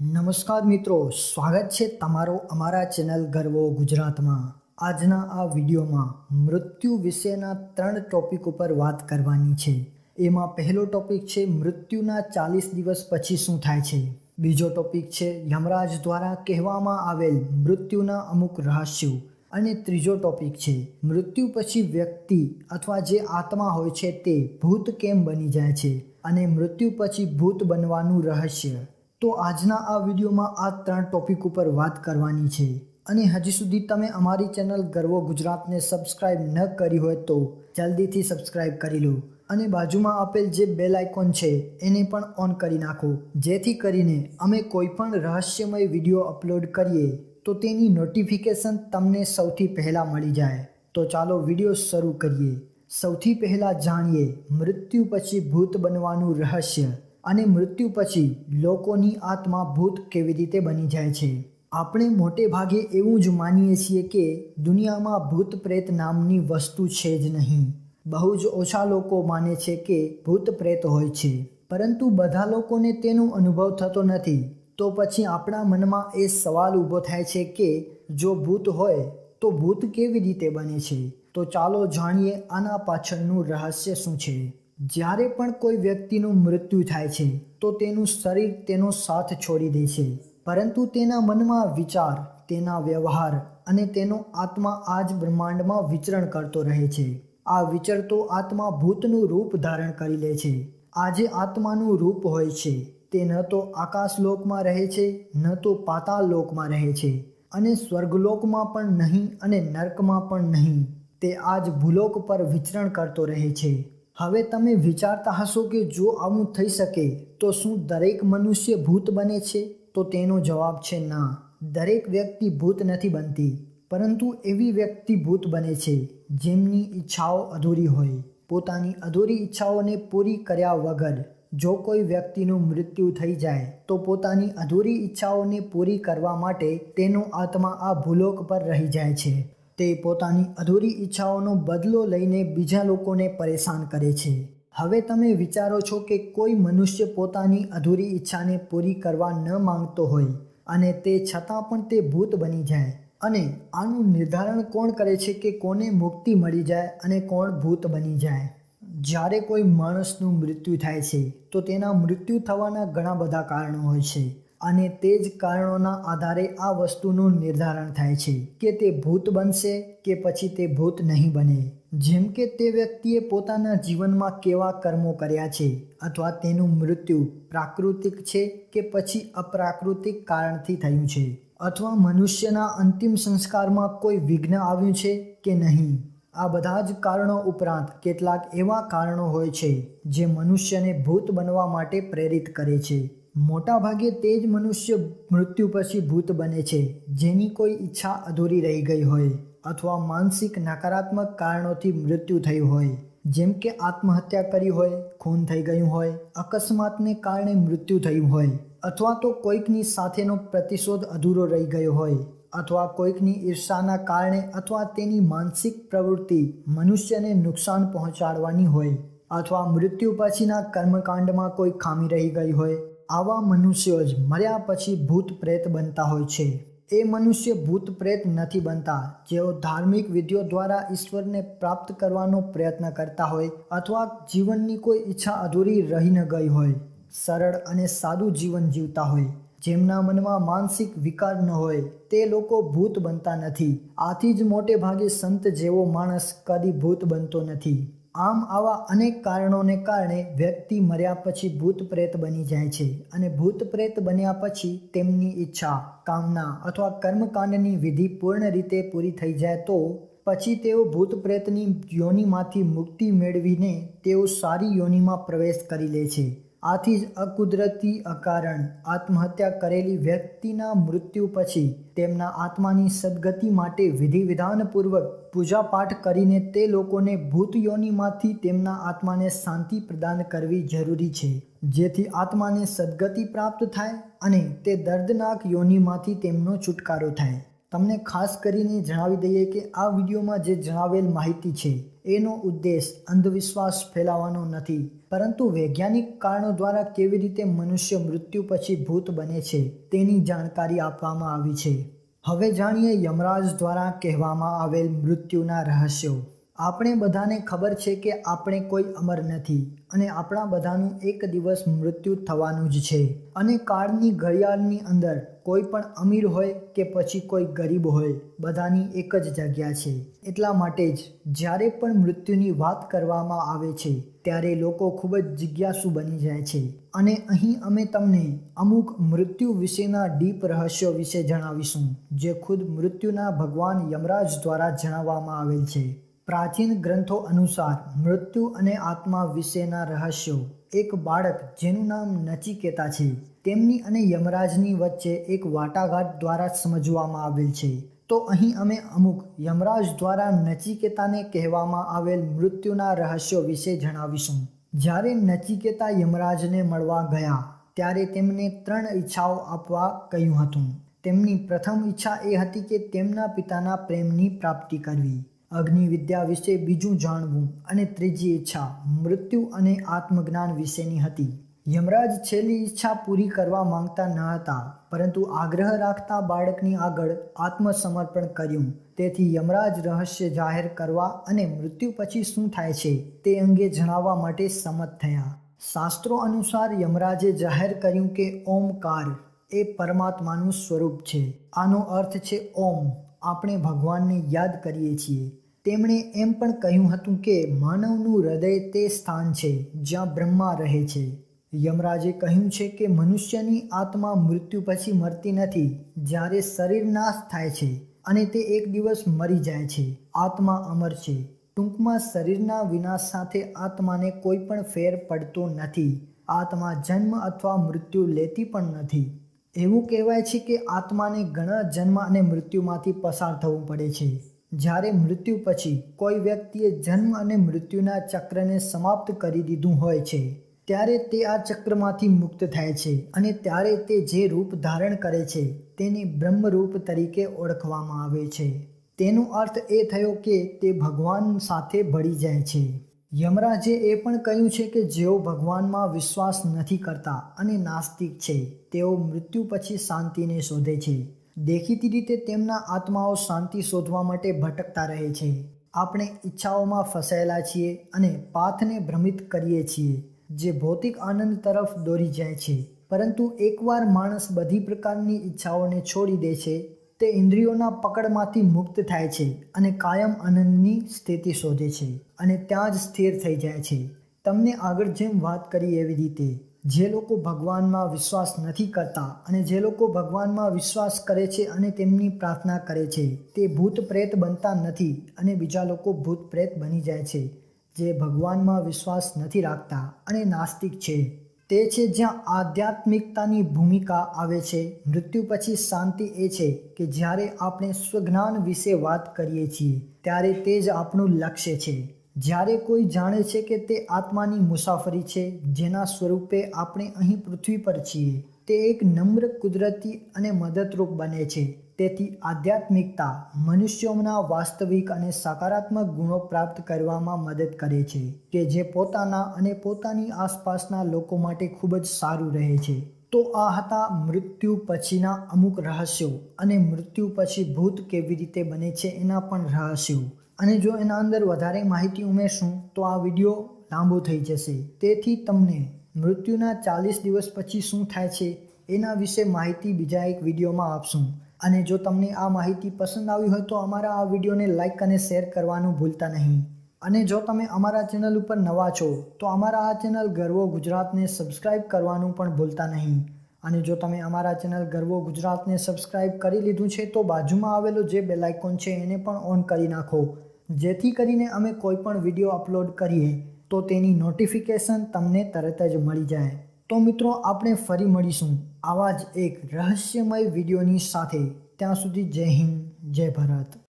નમસ્કાર મિત્રો, સ્વાગત છે તમારો અમારા ચેનલ ગર્વો ગુજરાતમાં. આજના આ વિડીયોમાં મૃત્યુ વિશેના ત્રણ ટોપિક ઉપર વાત કરવાની છે. એમાં પહેલો ટોપિક છે મૃત્યુના ચાલીસ દિવસ પછી શું થાય છે. બીજો ટોપિક છે યમરાજ દ્વારા કહેવામાં આવેલ મૃત્યુના અમુક રહસ્યો. અને ત્રીજો ટોપિક છે મૃત્યુ પછી વ્યક્તિ અથવા જે આત્મા હોય છે તે ભૂત કેમ બની જાય છે? અને મૃત્યુ પછી ભૂત બનવાનું રહસ્ય. તો આજના આ વિડીયોમાં આ ત્રણ ટોપિક ઉપર વાત કરવાની છે. અને હજી સુધી તમે અમારી ચેનલ ગર્વો ગુજરાતને સબસ્ક્રાઇબ ન કરી હોય તો જલ્દીથી સબસ્ક્રાઇબ કરી લો. અને બાજુમાં આપેલ જે બેલ આઇકોન છે, એને પણ ઓન કરી નાખો. જેથી કરીને અમે કોઈ પણ રહસ્યમય વીડિયો અપલોડ કરીએ, તો તેની નોટિફિકેશન તમને સૌથી પહેલાં મળી જાય. તો ચાલો વીડિયો શરૂ કરીએ. સૌથી પહેલાં જાણીએ મૃત્યુ પછી ભૂત બનવાનું રહસ્ય. અને મૃત્યુ પછી લોકોની આત્મા ભૂત કેવી રીતે બની જાય છે? આપણે મોટે ભાગે એવું જ માનીએ છીએ કે દુનિયામાં ભૂત પ્રેત નામની વસ્તુ છે જ નહીં. બહુ જ ઓછા લોકો માને છે કે ભૂત પ્રેત હોય છે. પરંતુ બધા લોકોને તેનો અનુભવ થતો નથી. તો પછી આપણા મનમાં એ સવાલ ઊભો થાય છે કે જો ભૂત હોય, તો ભૂત કેવી રીતે બને છે? તો ચાલો જાણીએ આના પાછળનું રહસ્ય શું છે. જ્યારે પણ કોઈ વ્યક્તિનું મૃત્યુ થાય છે, તો તેનું શરીર તેનો સાથ છોડી દે છે. પરંતુ તેના મનમાં વિચાર, તેના વ્યવહાર અને તેનો આત્મા આ જ બ્રહ્માંડમાં વિચરણ કરતો રહે છે. આ વિચરતો આત્મા ભૂતનું રૂપ ધારણ કરી લે છે. આ જે આત્માનું રૂપ હોય છે, તે ન તો આકાશલોકમાં રહે છે, ન તો પાતાળ લોકમાં રહે છે અને સ્વર્ગલોકમાં પણ નહીં અને નર્કમાં પણ નહીં. તે આજ ભૂલોક પર વિચરણ કરતો રહે છે. હવે તમે વિચારતા હશો કે જો આવું થઈ શકે, તો શું દરેક મનુષ્ય ભૂત બને છે? તો તેનો જવાબ છે ના. દરેક વ્યક્તિ ભૂત નથી બનતી, પરંતુ એવી વ્યક્તિ ભૂત બને છે, જેમની ઈચ્છાઓ અધૂરી હોય. પોતાની અધૂરી ઈચ્છાઓને પૂરી કર્યા વગર, જો કોઈ વ્યક્તિનું મૃત્યુ થઈ જાય, તો પોતાની અધૂરી ઈચ્છાઓને પૂરી કરવા માટે તેનો આત્મા આ ભૂલોક પર રહી જાય છે. તે પોતાની અધૂરી ઈચ્છાઓનો બદલો લઈને બીજા લોકોને પરેશાન કરે છે. હવે તમે વિચારો છો કે કોઈ મનુષ્ય પોતાની અધૂરી ઈચ્છાને પૂરી કરવા ન માંગતો હોય અને તે છતાં પણ તે ભૂત બની જાય. અને આનું નિર્ધારણ કોણ કરે છે કે કોને મુક્તિ મળી જાય અને કોણ ભૂત બની જાય? જ્યારે કોઈ માણસનું મૃત્યુ થાય છે, તો તેના મૃત્યુ થવાના ઘણા બધા કારણો હોય છે. અને તે જ કારણોના આધારે આ વસ્તુનું નિર્ધારણ થાય છે કે તે ભૂત બનશે કે પછી તે ભૂત નહીં બને. જેમ કે તે વ્યક્તિએ પોતાના જીવનમાં કેવા કર્મો કર્યા છે અથવા તેનું મૃત્યુ પ્રાકૃતિક છે કે પછી અપ્રાકૃતિક કારણથી થયું છે અથવા મનુષ્યના અંતિમ સંસ્કારમાં કોઈ વિઘ્ન આવ્યું છે કે નહીં. આ બધા જ કારણો ઉપરાંત કેટલાક એવા કારણો હોય છે જે મનુષ્યને ભૂત બનવા માટે પ્રેરિત કરે છે. મોટાભાગે તે જ મનુષ્ય મૃત્યુ પછી ભૂત બને છે, જેની કોઈ ઈચ્છા અધૂરી રહી ગઈ હોય અથવા માનસિક નકારાત્મક કારણોથી મૃત્યુ થયું હોય. જેમ કે આત્મહત્યા કરી હોય, ખૂન થઈ ગયું હોય, અકસ્માતને કારણે મૃત્યુ થયું હોય, અથવા તો કોઈકની સાથેનો પ્રતિશોધ અધૂરો રહી ગયો હોય, અથવા કોઈકની ઈર્ષાના કારણે અથવા તેની માનસિક પ્રવૃત્તિ મનુષ્યને નુકસાન પહોંચાડવાની હોય, અથવા મૃત્યુ પછીના કર્મકાંડમાં કોઈ ખામી રહી ગઈ હોય આવા મનુષ્યો જ મર્યા પછી ભૂત પ્રેત બનતા હોય છે. એ મનુષ્ય ભૂત પ્રેત નથી બનતા. જેઓ ધાર્મિક વિધિઓ દ્વારા ઈશ્વરને પ્રાપ્ત કરવાનો પ્રયત્ન કરતા હોય અથવા જીવનની કોઈ ઈચ્છા અધૂરી રહી ન ગઈ હોય, સરળ અને સાદું જીવન જીવતા હોય, જેમના મનમાં માનસિક વિકાર ન હોય, તે લોકો ભૂત બનતા નથી. આથી જ મોટે ભાગે સંત જેવો માણસ કદી ભૂત બનતો નથી. આમ આવા અનેક કારણોને કારણે વ્યક્તિ મર્યા પછી ભૂત પ્રેત બની જાય છે અને ભૂત પ્રેત બન્યા પછી તેમની ઈચ્છા, કામના અથવા કર્મકાંડની વિધિ પૂર્ણ રીતે પૂરી થઈ જાય તો પછી તેઓ ભૂત પ્રેતની યોનિમાંથી મુક્તિ મેળવીને તેઓ સારી યોનિમાં પ્રવેશ કરી લે છે. આથી જ અકુદરતી અકારણ આત્મહત્યા કરેલી વ્યક્તિના મૃત્યુ પછી તેમના આત્માની સદગતિ માટે વિધિ વિધાનપૂર્વક પૂજાપાઠ કરીને તે લોકોને ભૂત યોનીમાંથી તેમના આત્માને શાંતિ પ્રદાન કરવી જરૂરી છે. જેથી આત્માને સદગતિ પ્રાપ્ત થાય અને તે દર્દનાક યોનીમાંથી તેમનો છુટકારો થાય. તમને ખાસ કરીને જણાવી દઈએ કે આ વિડીયોમાં જે જણાવેલ માહિતી છે, એનો ઉદ્દેશ અંધવિશ્વાસ ફેલાવવાનો નથી, પરંતુ વૈજ્ઞાનિક કારણો દ્વારા કેવી રીતે મનુષ્ય મૃત્યુ પછી ભૂત બને છે, તેની જાણકારી આપવામાં આવી છે. હવે જાણીએ યમરાજ દ્વારા કહેવામાં આવેલ મૃત્યુના રહસ્યો. આપણે બધાને ખબર છે કે આપણે કોઈ અમર નથી અને આપણા બધાનું એક દિવસ મૃત્યુ થવાનું જ છે. અને કાળની ઘડિયાળની અંદર કોઈ પણ અમીર હોય કે પછી કોઈ ગરીબ હોય, બધાની એક જ જગ્યા છે. એટલા માટે જ જ્યારે પણ મૃત્યુની વાત કરવામાં આવે છે, ત્યારે લોકો ખૂબ જ જિજ્ઞાસુ બની જાય છે. અને અહીં અમે તમને અમુક મૃત્યુ વિશેના ડીપ રહસ્યો વિશે જણાવીશું, જે ખુદ મૃત્યુના ભગવાન યમરાજ દ્વારા જણાવવામાં આવેલ છે. પ્રાચીન ગ્રંથો અનુસાર મૃત્યુ અને આત્મા વિશેના રહસ્યો. એક બાળક જેનું નામ નચિકેતા છે. તેમની અને યમરાજની વચ્ચે એક વાટાઘાટ દ્વારા સમજવામાં આવેલ છે. તો અહીં અમે અમુક યમરાજ દ્વારા નચિકેતાને કહેવામાં આવેલ મૃત્યુના રહસ્યો વિશે જણાવીશું. જ્યારે નચિકેતા યમરાજને મળવા ગયા, ત્યારે તેમને ત્રણ ઈચ્છાઓ આપવા કહ્યું હતું. તેમની પ્રથમ ઈચ્છા એ હતી કે તેમના પિતાના પ્રેમની પ્રાપ્તિ કરવી. અગ્નિ વિદ્યા વિશે બીજું જાણવું અને ત્રીજી ઈચ્છા મૃત્યુ અને આત્મજ્ઞાન વિશેની હતી. યમરાજ છેલ્લી ઈચ્છા પૂરી કરવા માંગતા ન હતા, પરંતુ આગ્રહ રાખતા બાળકની આગળ આત્મસમર્પણ કર્યું. તેથી યમરાજ રહસ્ય જાહેર કરવા અને મૃત્યુ પછી શું થાય છે તે અંગે જણાવવા માટે સંમત થયા. શાસ્ત્રો અનુસાર યમરાજે જાહેર કર્યું કે ઓમકાર એ પરમાત્માનું સ્વરૂપ છે. આનો અર્થ છે ઓમ. આપણે ભગવાનને યાદ કરીએ છીએ. તેમણે એમ પણ કહ્યું હતું કે માનવનું હૃદય તે સ્થાન છે જ્યાં બ્રહ્મા રહે છે. યમરાજે કહ્યું છે કે મનુષ્યની આત્મા મૃત્યુ પછી મરતી નથી, જ્યારે શરીર નાશ થાય છે અને તે એક દિવસ મરી જાય છે. આત્મા અમર છે. ટૂંકમાં શરીરના વિનાશ સાથે આત્માને કોઈ પણ ફેર પડતો નથી. આત્મા જન્મ અથવા મૃત્યુ લેતી પણ નથી. એવું કહેવાય છે કે આત્માને ઘણા જન્મ અને મૃત્યુમાંથી પસાર થવું પડે છે. જ્યારે મૃત્યુ પછી કોઈ વ્યક્તિએ જન્મ અને મૃત્યુના ચક્રને સમાપ્ત કરી દીધું હોય છે, ત્યારે તે આ ચક્રમાંથી મુક્ત થાય છે અને ત્યારે તે જે રૂપ ધારણ કરે છે તેને બ્રહ્મરૂપ તરીકે ઓળખવામાં આવે છે. તેનો અર્થ એ થયો કે તે ભગવાન સાથે ભળી જાય છે. યમરાજે એ પણ કહ્યું છે કે જેઓ ભગવાનમાં વિશ્વાસ નથી કરતા અને નાસ્તિક છે, તેઓ મૃત્યુ પછી શાંતિને શોધે છે. દેખીતી રીતે તેમના આત્માઓ શાંતિ શોધવા માટે ભટકતા રહે છે. આપણે ઈચ્છાઓમાં ફસાયેલા છીએ અને પાથને ભ્રમિત કરીએ છીએ, જે ભૌતિક આનંદ તરફ દોરી જાય છે. પરંતુ એકવાર માણસ બધી પ્રકારની ઈચ્છાઓને છોડી દે છે, તે ઇન્દ્રિયોના પકડમાંથી મુક્ત થાય છે અને કાયમ આનંદની સ્થિતિ શોધે છે અને ત્યાં જ સ્થિર થઈ જાય છે. તમને આગળ જેમ વાત કરી એવી રીતે જે લોકો ભગવાનમાં વિશ્વાસ નથી કરતા અને જે લોકો ભગવાનમાં વિશ્વાસ કરે છે અને તેમની પ્રાર્થના કરે છે, તે ભૂત પ્રેત બનતા નથી અને બીજા લોકો ભૂત પ્રેત બની જાય છે, જે ભગવાનમાં વિશ્વાસ નથી રાખતા અને નાસ્તિક છે. તે છે જ્યાં આધ્યાત્મિકતાની ભૂમિકા આવે છે. મૃત્યુ પછી શાંતિ એ છે કે જ્યારે આપણે સ્વજ્ઞાન વિશે વાત કરીએ છીએ, ત્યારે તે જ આપણું લક્ષ્ય છે. જ્યારે કોઈ જાણે છે કે તે આત્માની મુસાફરી છે, જેના સ્વરૂપે આપણે અહીં પૃથ્વી પર છીએ, તે એક નમ્ર કુદરતી અને મદદરૂપ બને છે. તેથી આધ્યાત્મિકતા મનુષ્યોના વાસ્તવિક અને સકારાત્મક ગુણો પ્રાપ્ત કરવામાં મદદ કરે છે, કે જે પોતાના અને પોતાની આસપાસના લોકો માટે ખૂબ જ સારું રહે છે. તો આ હતા મૃત્યુ પછીના અમુક રહસ્યો, અને મૃત્યુ પછી ભૂત કેવી રીતે બને છે એના પણ રહસ્યો. અને જો એના અંદર વધારે માહિતી ઉમેરશું, તો આ વીડિયો લાંબો થઈ જશે. તેથી તમને મૃત્યુના ચાલીસ દિવસ પછી શું થાય છે, એના વિશે માહિતી બીજા એક વિડીયોમાં આપશું. અને જો તમને આ માહિતી પસંદ આવી હોય તો અમારા આ વિડીયોને લાઇક અને શેર કરવાનું ભૂલતા નહીં. અને જો તમે અમારા ચેનલ ઉપર નવા છો, તો અમારા આ ચેનલ ગર્વો ગુજરાતને સબસ્ક્રાઇબ કરવાનું પણ ભૂલતા નહીં. અને જો તમે અમારા ચેનલ ગર્વો ગુજરાતને સબસ્ક્રાઇબ કરી લીધું છે, તો બાજુમાં આવેલો જે બેલાઇકોન છે, એને પણ ઓન કરી નાખો. જેથી કરીને અમે કોઈ પણ વીડિયો અપલોડ કરીએ, તો તેની નોટિફિકેશન તમને તરત જ મળી જાય. તો મિત્રો, આપણે ફરી મળીશું આવા જ એક રહસ્યમય વિડીયોની સાથે. ત્યાં સુધી જય હિન્દ, જય ભારત.